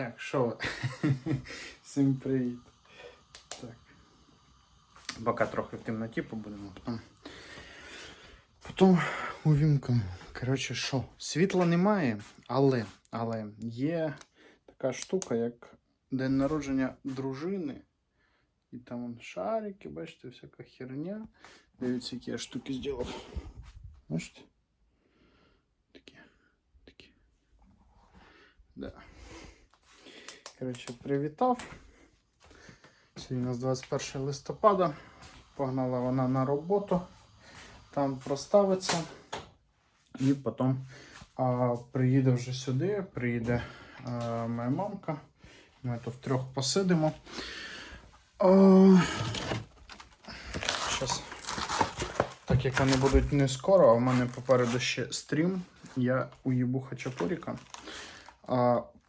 Так, що? Всім привіт. Так. Поки трохи в темноті побудемо, потім. Потім увімкнемо. Коротше, що? Світла немає, але, але є така штука, як день народження дружини. І там вон шарики, бачите, всяка херня. Дивіться, які я штуки зробив. Бачите? Такі. Такі. Да. Коротше, привітав. Сьогодні у нас 21 листопада. Погнала вона на роботу. Там проставиться. І потім а, приїде вже сюди, приїде а, моя мамка. Ми тут втрьох посидимо. Зараз. Так як вони будуть не скоро, а в мене попереду ще стрім. Я уїбу Хачапуріка.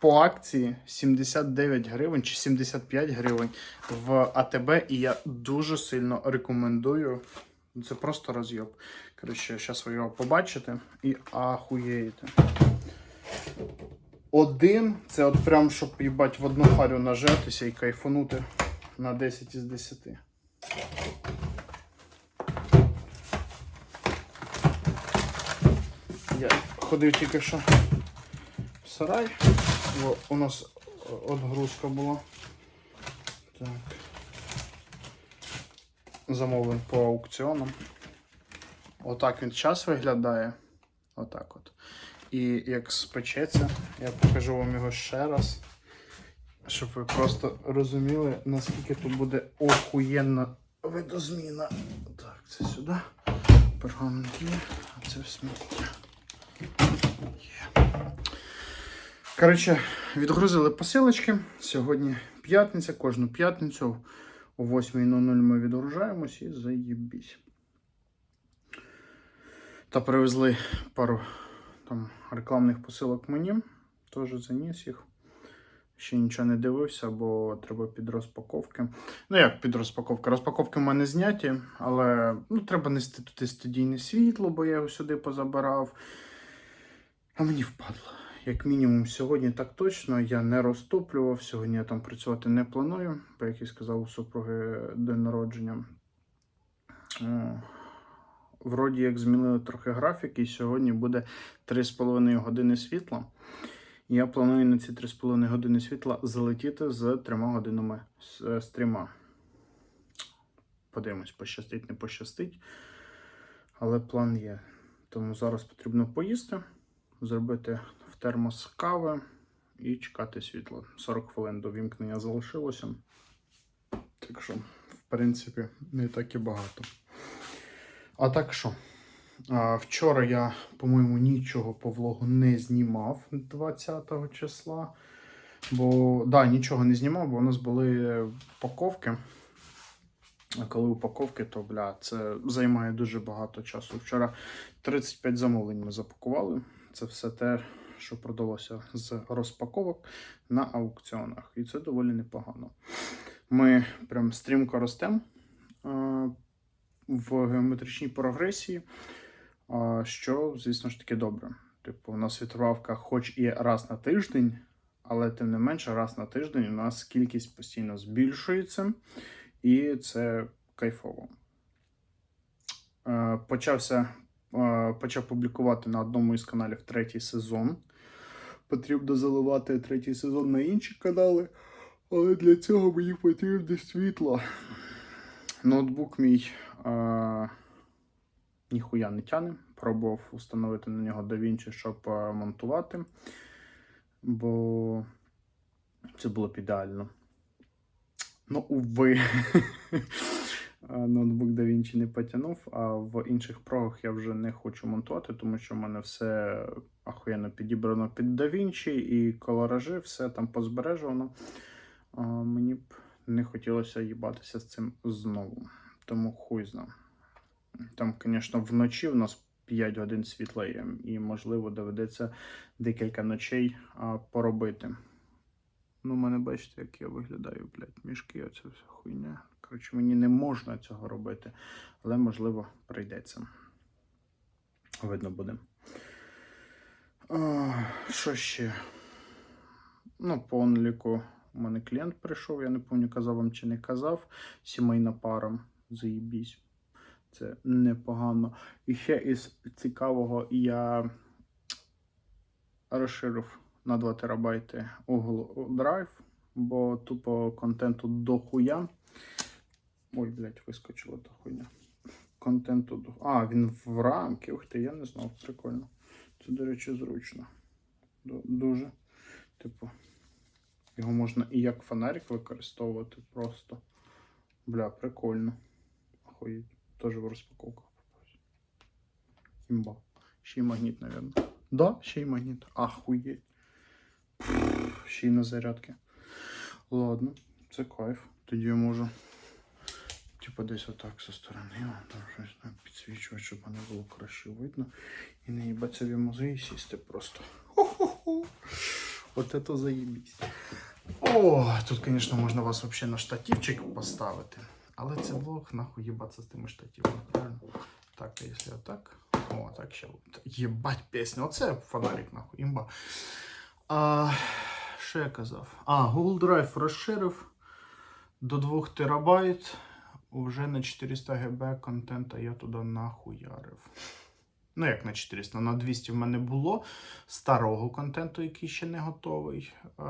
По акції 79 гривень чи 75 гривень в АТБ, і я дуже сильно рекомендую. Це просто розйоб. Коротше, зараз ви його побачите і ахуєєте. Один це от прям, щоб їбать в одну харю нажертися і кайфанути на 10 із 10. Я ходив тільки що в сарай, у нас отгрузка була. Так. Замовлень по аукціонам. Отак він час виглядає. Отак от. І як спечеться, я покажу вам його ще раз. Щоб ви просто розуміли, наскільки тут буде охуєнна видозміна. Так, це сюди. Пергамент є, а це в сміття. Є. Коротше, відгрузили посилочки. Сьогодні п'ятниця, кожну п'ятницю о 8.00 ми відгружаємось і заєбісь. Та привезли пару там рекламних посилок мені. Теж заніс їх. Ще нічого не дивився, бо треба під розпаковки. Ну, як під розпаковки? Розпаковки в мене зняті, але ну, треба нести туди студійне світло, бо я його сюди позабирав. А мені впадло. Як мінімум, сьогодні так точно я не розтоплював. Сьогодні я там працювати не планую, бо я сказав у супруги день народження. Вроді як змінили трохи графік, і сьогодні буде 3,5 години світла. Я планую на ці 3,5 години світла залетіти з 3 годинами стріма. Подивимось, пощастить, не пощастить. Але план є. Тому зараз потрібно поїсти, зробити термос кави і чекати світла. 40 хвилин до вімкнення залишилося. Так що, в принципі, не так і багато. А так що? Вчора я, по-моєму, нічого по влогу не знімав 20 числа. Бо да, нічого не знімав, бо у нас були упаковки. А коли упаковки, то бля, це займає дуже багато часу. Вчора 35 замовлень ми запакували. Це все те, що продалося з розпаковок на аукціонах. І це доволі непогано. Ми прям стрімко ростемо в геометричній прогресії. Що, звісно ж таки, добре. Типу, у нас відправка хоч і раз на тиждень, але тим не менше, раз на тиждень у нас кількість постійно збільшується, і це кайфово. Е, Почався, е, почав публікувати на одному із каналів третій сезон. Потрібно заливати третій сезон на інші канали, але для цього мені потрібне світло. Ноутбук мій. Е, ніхуя не тяне. Пробував встановити на нього DaVinci, щоб е, монтувати, бо це було б ідеально. Ну, уви. Ноутбук DaVinci не потягнув, а в інших прогах я вже не хочу монтувати, тому що в мене все ахуєнно підібрано під DaVinci і колоражі, все там позбережено. Мені б не хотілося їбатися з цим знову. Тому хуй знав. Там, звісно, вночі в нас 5 годин світла є, і, можливо, доведеться декілька ночей поробити. Ну, мене бачите, як я виглядаю, блядь, мішки, оця вся хуйня. Коротше, мені не можна цього робити, але, можливо, прийдеться. Видно буде. Що ще? Ну, по онліку у мене клієнт прийшов, я не пам'ятаю, казав вам чи не казав. Сімейна пара. Заїбісь. Це непогано. І ще із цікавого я розширив на 2 терабайти Google Drive, бо тупо контенту до хуя. Ой, блядь, вискочила та хуйня. Контенту до. А, він в рамки. Ух ти, я не знав, прикольно. Це, до речі, зручно. Дуже. Типу, його можна і як фонарик використовувати просто. Бля, прикольно. Охуєть. Тоже в розпаковках попався. Імба. Ще й магніт, наверное. Да, ще й магніт. Ахуєть. Ще й на зарядки. Ладно, це кайф. Тоді я можу. Типа десь отак зі сторони, там щось там підсвічувати, щоб мене було краще видно. І не їбаться в музеї сісти просто. Хо-хо-хо. От это заєбісь. О, тут, звісно, можна вас взагалі на штативчик поставити. Але це влог, нахуй їбаться з тими штативами, правильно? Так, а якщо отак. О, так ще. Єбать пісня. Оце фонарик, нахуй, імба. А, що я казав? А, Google Drive розширив до 2 терабайт. Уже на 400 ГБ контента я туди нахуярив. Ну, як на 400, на 200 в мене було старого контенту, який ще не готовий, е,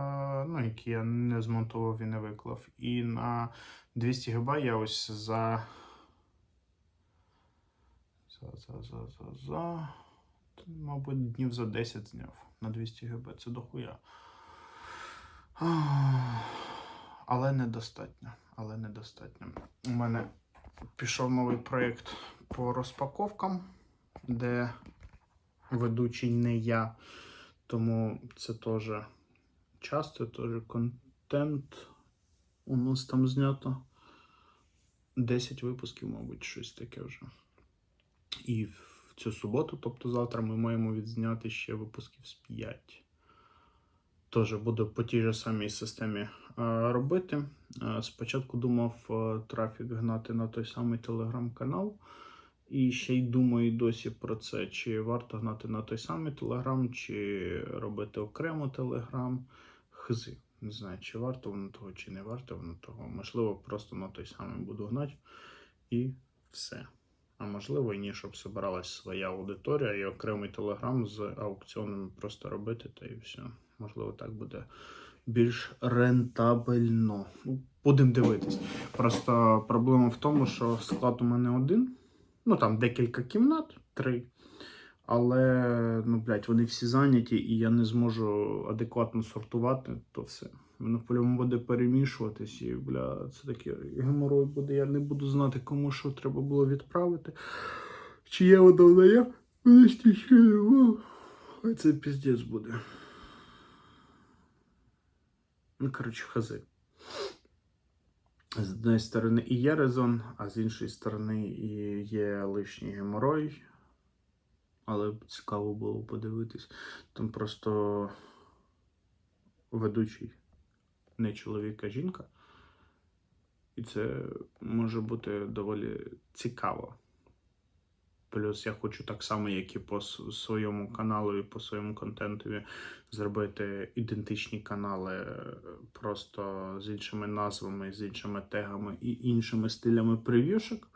ну, який я не змонтував і не виклав. І на 200 ГБ я ось за. За, за, за, за, за. Мабуть, днів за 10 зняв на 200 ГБ. Це дохуя. Але недостатньо. Але недостатньо. У мене пішов новий проєкт по розпаковкам, де ведучий не я. Тому це теж час, це теж контент. У нас там знято 10 випусків, мабуть, щось таке вже. І в цю суботу, тобто завтра, ми маємо відзняти ще випусків з 5. Теж буду по тій же самій системі е, робити. Е, Спочатку думав е, трафік гнати на той самий телеграм-канал. І ще й думаю досі про це, чи варто гнати на той самий телеграм, чи робити окремо телеграм. Хзи. Не знаю, чи варто воно того, чи не варто воно того. Можливо, просто на той самий буду гнати і все. А можливо, і ні, щоб збиралась своя аудиторія і окремий телеграм з аукціонами просто робити, та і все. Можливо, так буде більш рентабельно. Ну, Будемо дивитись. Просто проблема в тому, що склад у мене один. Ну там декілька кімнат, три. Але, ну, блядь, вони всі зайняті, і я не зможу адекватно сортувати, то все. Воно по-любому буде перемішуватись, і, бля, це таке геморой буде. Я не буду знати, кому що треба було відправити. Чи є воно вдає? Ой, Це піздець буде. Ну, коротше, хази. З однієї сторони і є резон, а з іншої сторони і є лишній геморой. Але цікаво було подивитись. Там просто ведучий не чоловік, а жінка. І це може бути доволі цікаво. Плюс я хочу так само, як і по своєму каналу, і по своєму контентові зробити ідентичні канали е, просто з іншими назвами, з іншими тегами і іншими стилями прев'юшок.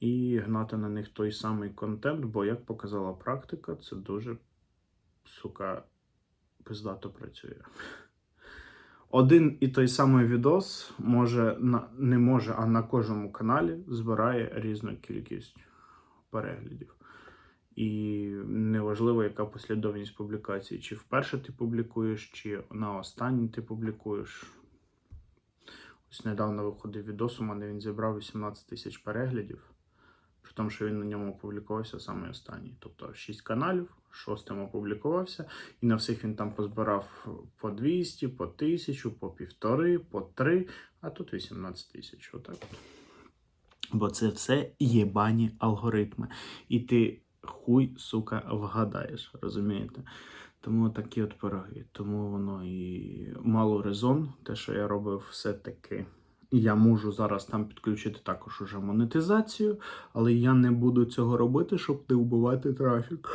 І гнати на них той самий контент, бо, як показала практика, це дуже, сука, пиздато працює. Один і той самий відос може не може, а на кожному каналі збирає різну кількість переглядів. І неважливо, яка послідовність публікацій. Чи вперше ти публікуєш, чи на останній ти публікуєш. Ось недавно виходив відос, у мене він зібрав 18 тисяч переглядів. При тому, що він на ньому опублікувався саме останній. Тобто 6 каналів, шостим опублікувався, і на всіх він там позбирав по 200, по 1000, по півтори, по 3, а тут 18 тисяч. Отак. от. Бо це все єбані алгоритми. І ти хуй, сука, вгадаєш, розумієте? Тому такі от пироги. Тому воно і мало резон, те, що я робив, все-таки. Я можу зараз там підключити також уже монетизацію, але я не буду цього робити, щоб не вбивати трафік.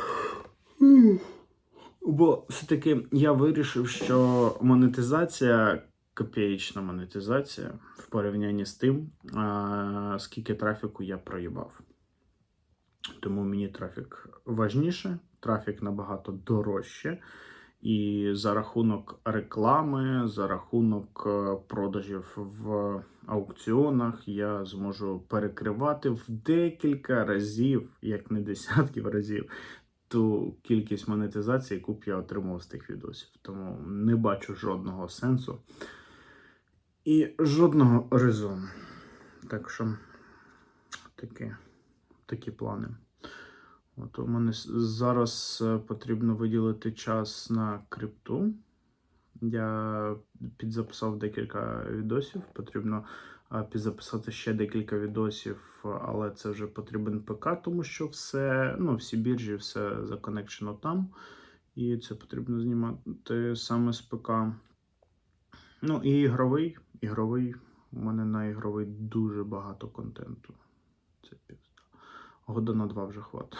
Бо все-таки я вирішив, що монетизація, копієчна монетизація в порівнянні з тим, скільки трафіку я проїбав. Тому мені трафік важніше, трафік набагато дорожче. І за рахунок реклами, за рахунок е, продажів в аукціонах я зможу перекривати в декілька разів, як не десятків разів, ту кількість монетизації, яку б я отримав з тих відосів. Тому не бачу жодного сенсу і жодного резону. Так що такі, такі плани. От у мене зараз е, потрібно виділити час на крипту. Я підзаписав декілька відосів. Потрібно підзаписати ще декілька відосів, але це вже потрібен ПК, тому що все, ну, всі біржі, все законекшено там. І це потрібно знімати саме з ПК. Ну і ігровий. Ігровий. У мене на ігровий дуже багато контенту. Це пізда. Года два вже хватить.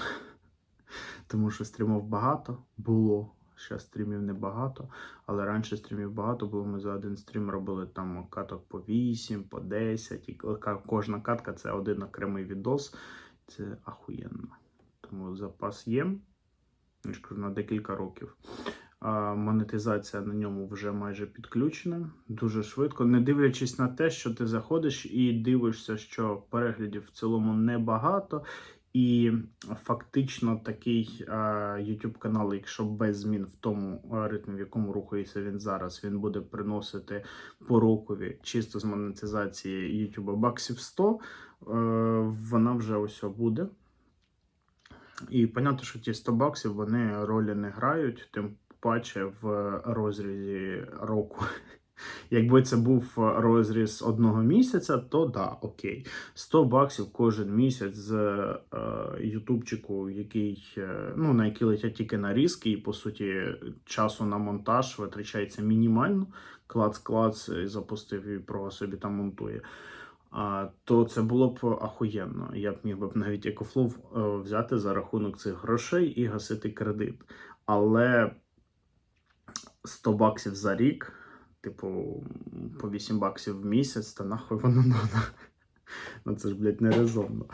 Тому що стрімів багато було. Зараз стрімів небагато, але раніше стрімів багато було. Ми за один стрім робили там каток по 8, по 10. І кожна катка це один окремий відос. Це ахуєнно. Тому запас є. Я ж кажу, на декілька років. А, монетизація на ньому вже майже підключена. Дуже швидко. Не дивлячись на те, що ти заходиш і дивишся, що переглядів в цілому небагато. І фактично такий а, YouTube канал, якщо без змін в тому ритмі, в якому рухається він зараз, він буде приносити по рокові чисто з монетизації YouTube баксів 100, е, вона вже ось буде. І понятно, що ті 100 баксів вони ролі не грають, тим паче в розрізі року. Якби це був розріз одного місяця, то да, окей. 100 баксів кожен місяць з е, ютубчику, який, е, ну, на який летять тільки нарізки, і по суті часу на монтаж витрачається мінімально. Клац-клац і запустив і про собі там монтує. А, то це було б ахуєнно. Я б міг би навіть екофлов взяти за рахунок цих грошей і гасити кредит. Але 100 баксів за рік, типу, по 8 баксів в місяць, та нахуй воно надо. Ну це ж, блядь, нерезонно.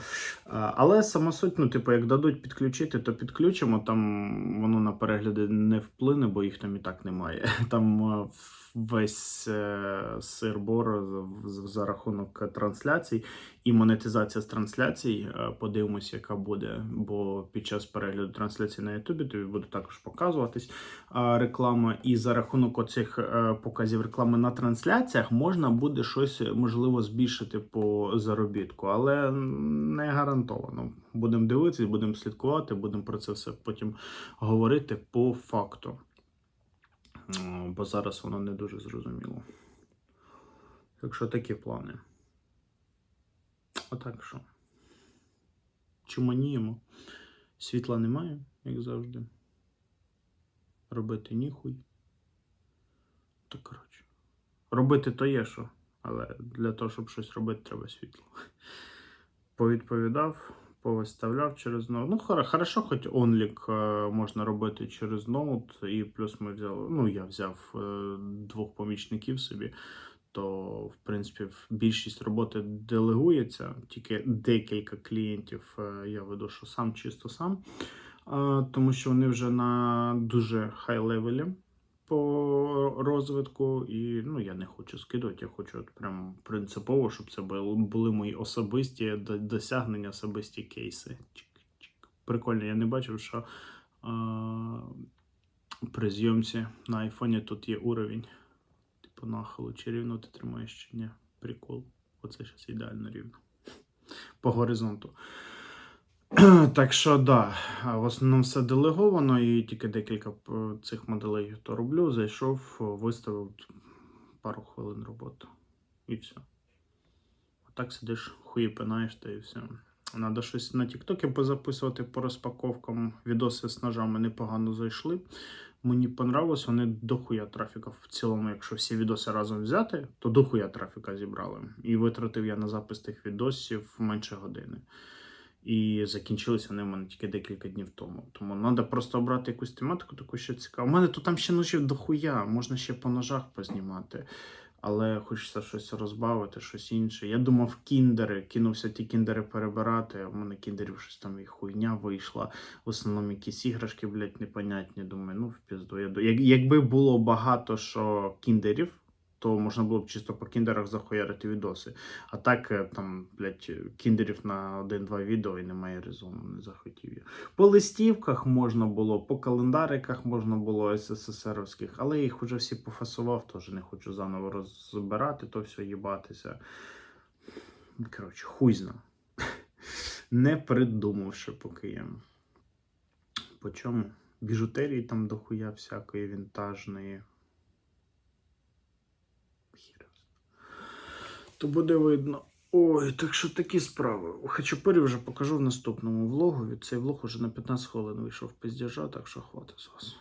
Але сама суть, ну, типу, як дадуть підключити, то підключимо. Там воно на перегляди не вплине, бо їх там і так немає. Там е, весь е, сир-бор за- за рахунок трансляцій і монетизація з трансляцій. Е, Подивимось, яка буде. Бо під час перегляду трансляції на Ютубі тобі буде також показуватись а, реклама. І за рахунок оцих е, показів реклами на трансляціях можна буде щось можливо збільшити по заробітку, але не гарантовано. Будемо дивитися, будемо слідкувати, будемо про це все потім говорити по факту. М, Бо зараз воно не дуже зрозуміло. Так що такі плани. Отак що. Чуманіємо. Світла немає, як завжди. Робити ніхуй. То коротше. Робити то є що, але для того, щоб щось робити, треба світло. Повідповідав, повиставляв через ноут. Ну, хор- хорошо, хоч онлік е, можна робити через ноут. І плюс ми взяли, ну, я взяв е, двох помічників собі. То, в принципі, більшість роботи делегується, тільки декілька клієнтів е, я веду, що сам чисто сам. Тому що вони вже на дуже хай левелі по розвитку, і ну я не хочу скидувати, я хочу от прям принципово, щоб це були, мої особисті досягнення, особисті кейси. Прикольно, я не бачив, що а, при зйомці на айфоні тут є уровень. Типу нахилу, чи рівно ти тримаєш, чи ні. Прикол. Оце зараз ідеально рівно. По горизонту. Так що, да, в основному все делеговано, і тільки декілька е, цих моделей то роблю. Зайшов, виставив пару хвилин роботи. І все. А так сидиш, хуї пинаєш та і все. Надо щось на Тіктокі позаписувати по розпаковкам. Відоси з ножами непогано зайшли. Мені понравилось, вони дохуя трафіка в цілому, якщо всі відоси разом взяти, то дохуя трафіка зібрали. І витратив я на запис тих відосів менше години. І закінчились вони в мене тільки декілька днів тому. Тому треба просто обрати якусь тематику, таку що цікаво. У мене тут там ще ножів дохуя, можна ще по ножах познімати. Але хочеться щось розбавити, щось інше. Я думав, кіндери, кинувся ті кіндери перебирати. в мене кіндерів щось там і хуйня вийшла. В основному якісь іграшки, блядь, непонятні. Думаю, ну в пізду. Я... якби було багато що кіндерів, то можна було б чисто по кіндерах захуярити відоси. А так, е, там, блядь, кіндерів на один-два відео і немає резону, не захотів я. По листівках можна було, по календариках можна було СССРовських, але їх уже всі пофасував, теж не хочу заново розбирати, то все їбатися. Коротше, хуй зна. Не придумав ще поки я. По чому? Біжутерії там дохуя всякої вінтажної. То буде видно. Ой, так що такі справи. Хачапурі вже покажу в наступному влогові. Цей влог уже на 15 хвилин вийшов пиздежа, так що хватить з вас.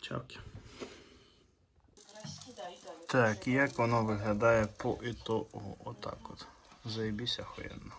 Чавки. Так, як воно виглядає по ітогу? Отак от. Заїбіся, охуєнно.